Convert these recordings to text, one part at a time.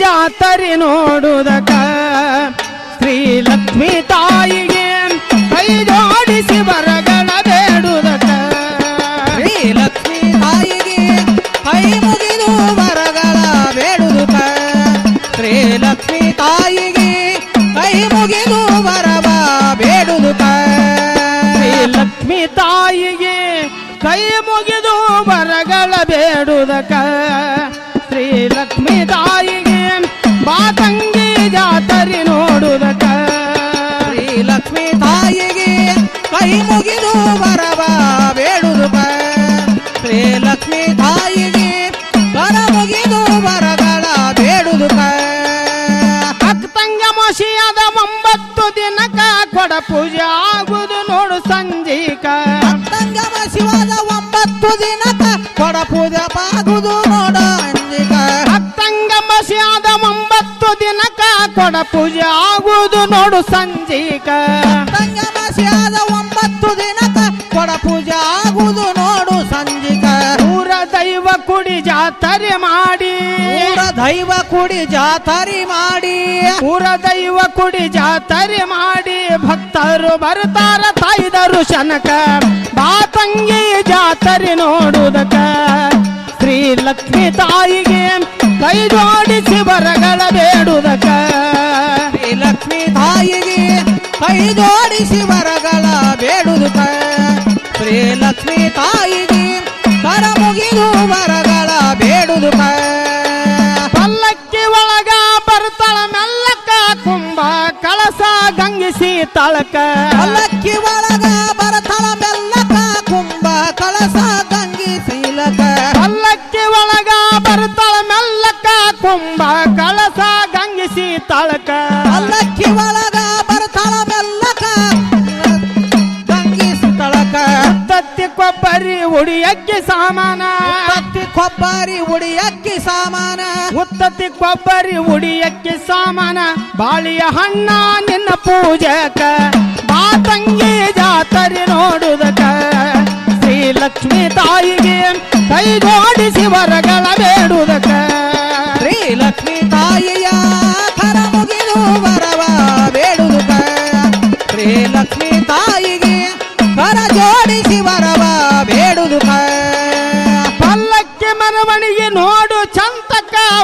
ಜಾತರಿ ನೋಡುದಕ. ಶ್ರೀ ಲಕ್ಷ್ಮೀ ತಾಯಿಗೆ ಕೈ ಜೋಡಿಸಿ ಬರಗಳ ಬೇಡುವುದಕ ಶ್ರೀ ಲಕ್ಷ್ಮೀ ತಾಯಿಗೆ ಕೈ ಮುಗಿದು ಬರಗಳ ಬೇಡುದಕ. ಶ್ರೀ ಲಕ್ಷ್ಮೀ ತಾಯಿಗೆ ಕೈ ಮುಗಿದು ಬರವ ಬೇಡುವುದಕ್ಕ ಶ್ರೀ ಲಕ್ಷ್ಮೀ ತಾಯಿಗೆ ಕೈ ಮುಗಿದು ಬರಗಳ ಬೇಡುವುದಕ ಬಾತಂಗಿ ಜಾತರಿ ನೋಡುವುದಕ ಶ್ರೀ ಲಕ್ಷ್ಮೀ ತಾಯಿಗೆ ಕೈ ಮುಗಿದು ಬರವ ಬೇಡುದು ಶ್ರೀ ಲಕ್ಷ್ಮೀ ತಾಯಿಗೆ ಕರ ಮುಗಿದು ಬರಗಳ ಬೇಡುದು ಅಕ್ಕತಂಗ ಮಸಿಯಾದ ಒಂಬತ್ತು ದಿನಕ ಕೊಡ ಪೂಜೆ ಆಗುದು ನೋಡು ಸಂಜೀಕ. ಸಂಗಮ ಶಿವದ ಒಂಬತ್ತು ದಿನಕ ಕೊಡ ಪೂಜೆ ಬಾಗುದು ನೋಡ ಕೊಡ ಪೂಜೆ ಆಗುವುದು ನೋಡು ಸಂಜೀಕ. ಸಂಗಮಸಿಯಾದ ಒಂಬತ್ತು ದಿನಕ ಕೊಡ ಪೂಜೆ ಆಗುವುದು ನೋಡು ಸಂಜೀಕ. ಊರ ದೈವ ಕುಡಿ ಜಾತರೆ ಮಾಡಿ. ಊರ ದೈವ ಕುಡಿ ಜಾತರಿ ಮಾಡಿ. ಊರ ದೈವ ಕುಡಿ ಜಾತರೆ ಮಾಡಿ. ಭಕ್ತರು ಬರ್ತಾರ ತಾಯಿ ದರ್ಶನಕ ಬಾತಂಗಿ ಜಾತರೆ ನೋಡುದಕ್ಕ ಶ್ರೀ ಲಕ್ಷ್ಮೀ ತಾಯಿಗೆ ಕೈ ಜೋಡಿಸಿ ಬರಗಳ ಬೇಡುವುದಕ ಶ್ರೀ ಲಕ್ಷ್ಮೀ ತಾಯಿಗೆ ಕೈ ಜೋಡಿಸಿ ವರಗಳ ಬೇಡುದುಕ ಶ್ರೀ ಲಕ್ಷ್ಮೀ ತಾಯಿಗೆ ಕರ ಮುಗಿದು ವರಗಳ ಬೇಡುದುಕ ಪಲ್ಲಕ್ಕಿ ಒಳಗ ಬರ್ತಾಳ ಮೆಲ್ಲಕ ಕುಂಭ ಕಳಸ ಗಂಗಿಸಿ ತಳಕ ಪಲ್ಲಕ್ಕಿ ಒಳಗ ಬರತಳ ಮೆಲ್ಲಕ ಕುಂಭ ಕಳಸ ಮೆಲ್ಲಕ ಕುಂಭ ಕಳಸ ಗಂಗಿಸಿ ತಳಕ ಪಲ್ಲಕ್ಕಿ ಒಳಗ ಬರತಳ ಮೆಲ್ಲಕ ಗಂಗಿ ಸುತ್ತಳಕ ತತ್ತಿ ಕೊಬ್ಬರಿ ಉಡಿಯಕ್ಕೆ ಸಾಮಾನ ಕತ್ತಿ ಕೊಬ್ಬರಿ ಉಡಿ ಅಕ್ಕಿ ಸಾಮಾನ ಉತ್ತತ್ತಿ ಕೊಬ್ಬರಿ ಉಡಿಯಕ್ಕೆ ಸಾಮಾನ ಬಾಳಿಯ ಹಣ್ಣ ನಿನ್ನ ಪೂಜಕ ಬಾತಂಗಿ ಜಾತರೆ ನೋಡುದಕ ಶ್ರೀ ಲಕ್ಷ್ಮೀ ತಾಯಿಗೆ ಕೈ ಜೋಡಿಸಿ ವರಗಳ ಬೇಡುದಕ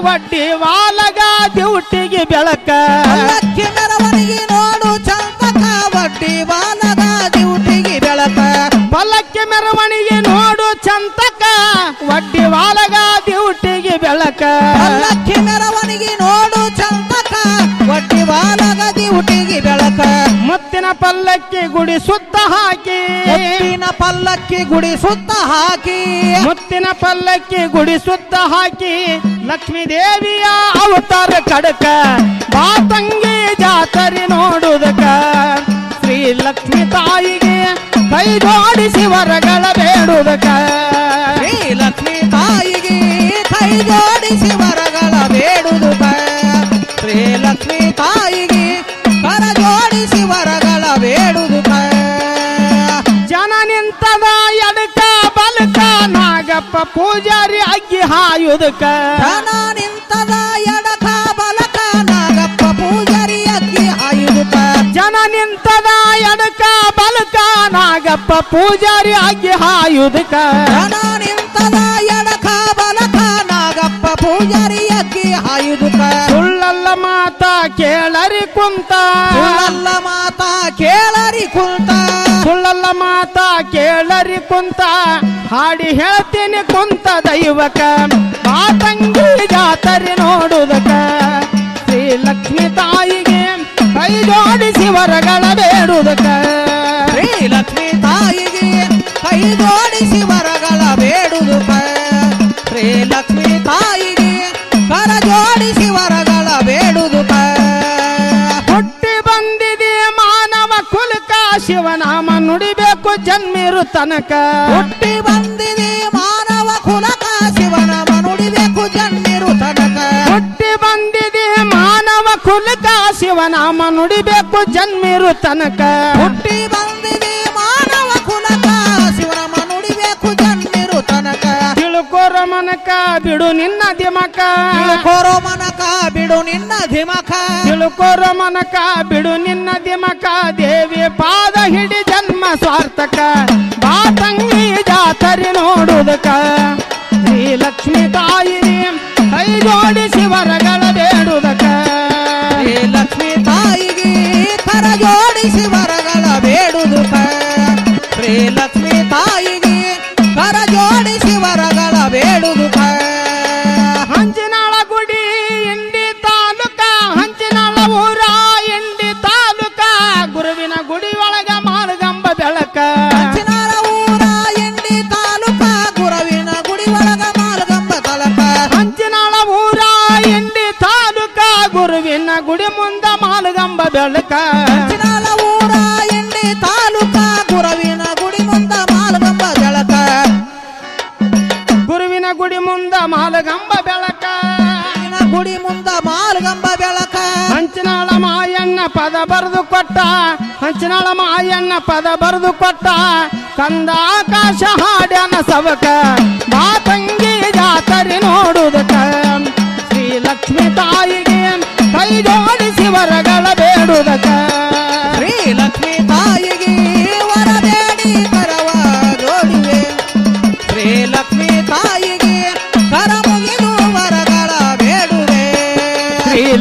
ವಡ್ಡಿ ವಾಲಗ ಡ್ಯೂಟಿಗೆ ಬೆಳಕ. ಪಲ್ಲಕ್ಕಿ ಮೆರವಣಿಗೆ ನೋಡು ಚಂದಕ ವಡ್ಡಿ ಬಾಲದ ಡ್ಯೂಟಿಗೆ ಬೆಳಕ. ಪಲ್ಲಕ್ಕಿ ಮೆರವಣಿಗೆ ನೋಡು ಚಂತಕ ವಡ್ಡಿ ವಾಲಗ ಡ್ಯೂಟಿಗೆ ಬೆಳಕ. ಪಲ್ಲಕ್ಕಿ ಮೆರವಣಿಗೆ ನೋಡು ವಡ್ಡಿ ಹುಟ್ಟಿಗೆ ಬೆಳಕ. ಮುತ್ತಿನ ಪಲ್ಲಕ್ಕಿ ಗುಡಿ ಸುತ್ತ ಹಾಕಿ. ಮುತ್ತಿನ ಪಲ್ಲಕ್ಕಿ ಗುಡಿ ಸುತ್ತ ಹಾಕಿ. ಮುತ್ತಿನ ಪಲ್ಲಕ್ಕಿ ಗುಡಿ ಸುತ್ತ ಹಾಕಿ. ಲಕ್ಷ್ಮೀ ದೇವಿಯ ಅವತಾರ ಕಡಕ. ಬಾತಂಗಿ ಜಾತರಿ ನೋಡುದಕ. ಶ್ರೀ ಲಕ್ಷ್ಮೀ ತಾಯಿಗೆ ಕೈ ಜೋಡಿಸಿ ವರಗಳ ಬೇಡುದಕ. ಶ್ರೀ ಲಕ್ಷ್ಮೀ ತಾಯಿಗೆ ಕೈ ಜೋಡಿಸಿ ವರಗಳ ನಾಗಪ್ಪ ಪೂಜಾರಿ ಅಗ್ಗಿ ಹಾಯುದಕ ಜನ ನಿಂತದ ಎಡಕ ಬಲಕ ನಾಗಪ್ಪ ಪೂಜಾರಿ ಅಕ್ಕಿ ಹಾಯುದುಕ ಜನ ನಿಂತದ ಎಡಕ ಬಲಕ ನಾಗಪ್ಪ ಪೂಜಾರಿ ಅಗ್ಗಿ ಹಾಯುದಕ ಜನ ನಿಂತದ ಎಡಕ ಬಲಕ ನಾಗಪ್ಪ ಪೂಜಾರಿ ಅಕ್ಕಿ ಹಾಯುದುಕ ಸುಳ್ಳಲ್ಲ ಮಾತ ಕೇಳರಿ ಕುಂತ ಸುಳ್ಳಲ್ಲ ಮಾತಾ ಕೇಳರಿ ಕುಂತ ಸುಳ್ಳಲ್ಲ ಮಾತ ಕೇಳರಿ ಕುಂತ, ಹಾಡಿ ಹೇಳ್ತೀನಿ ಕುಂತ ದೈವಕ. ಮಾತಂಗಿ ಜಾತರಿ ನೋಡುದಕ. ಶ್ರೀ ಲಕ್ಷ್ಮಿ ತಾಯಿಗೆ ಕೈ ಜೋಡಿಸಿ ವರಗಳ ಬೇಡುದಕ. ಶ್ರೀ ಲಕ್ಷ್ಮಿ ತಾಯಿಗೆ ಕೈ ಜೋಡಿಸಿ ವರಗಳ ಬೇಡುದುಕ. ಶ್ರೀ ಲಕ್ಷ್ಮೀ ಜನ್ಮಿರು ತನಕ. ಹುಟ್ಟಿ ಬಂದಿದೆ ಮಾನವ ಕುಲಕ ಶಿವನ ಮನುಡಿಬೇಕು ಜನ್ಮಿರು ತನಕ. ಹುಟ್ಟಿ ಬಂದಿದೆ ಮಾನವ ಕುಲಕ ಶಿವನ ಮನುಡಿಬೇಕು ಜನ್ಮಿರು ತನಕ. ಹುಟ್ಟಿ ಬಂದಿದೆ ಮಾನವ ಕುಲಕ ಶಿವನ ಮನುಡಿಬೇಕು ಜನ್ಮಿರು ತನಕ. ತಿಳುಕೋ ತಿಳ್ಕೋರ ಮನಕ ಬಿಡು ನಿನ್ನ ದಿಮಕ. ತಿಳ್ಕೋರ ಮನಕ ಬಿಡು ನಿನ್ನ ದಿಮಕ. ತಿಳ್ಕೋರ ಮನಕ ಬಿಡು ನಿನ್ನ ದಿಮಕ. ದೇವಿ ಪಾದ ಹಿಡಿ ಸ್ವಾರ್ಥಕ ಬಾ ತಂಗಿ, ಜಾತರಿ ನೋಡುದಕ ಶ್ರೀ ಲಕ್ಷ್ಮಿ ತಾಯಿ ಕೈ ಜೋಡಿಸಿ ವರಗಳ ಬೇಡುದಕ ಶ್ರೀ ಲಕ್ಷ್ಮಿ ತಾಯಿಗೆ ಕರ ಜೋಡಿಸಿ ವರಗಳ ಬೇಡುದಕ ಶ್ರೀ ಲಕ್ಷ್ಮೀ ಮಾಲಗಂಬ ಬೆಳಕ. ಹಂಚಿನಾಳ ಮಾಯಣ್ಣ ಪದ ಬರೆದು ಕೊಟ್ಟ, ಹಂಚಿನಾಳ ಮಾಯಣ್ಣ ಪದ ಬರೆದು ಕೊಟ್ಟ, ಕಂದ ಆಕಾಶ ಹಾಡ್ಯನ ಸವಕ ಮಾತಂಗಿ ಜಾತರಿ ನೋಡುದಕ. ಶ್ರೀ ಲಕ್ಷ್ಮಿ ತಾಯಿಗೆ ಕೈ ಜೋಡಿಸಿ ವರಗಳ ಬೇಡುದಕ.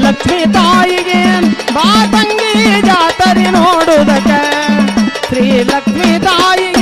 ಲಕ್ಷ್ಮಿ ತಾಯಿಗೆ ಬಾ ತಂಗಿ ಜಾತರಿ ನೋಡುದಕ ಶ್ರೀ ಲಕ್ಷ್ಮಿ ತಾಯಿಗೆ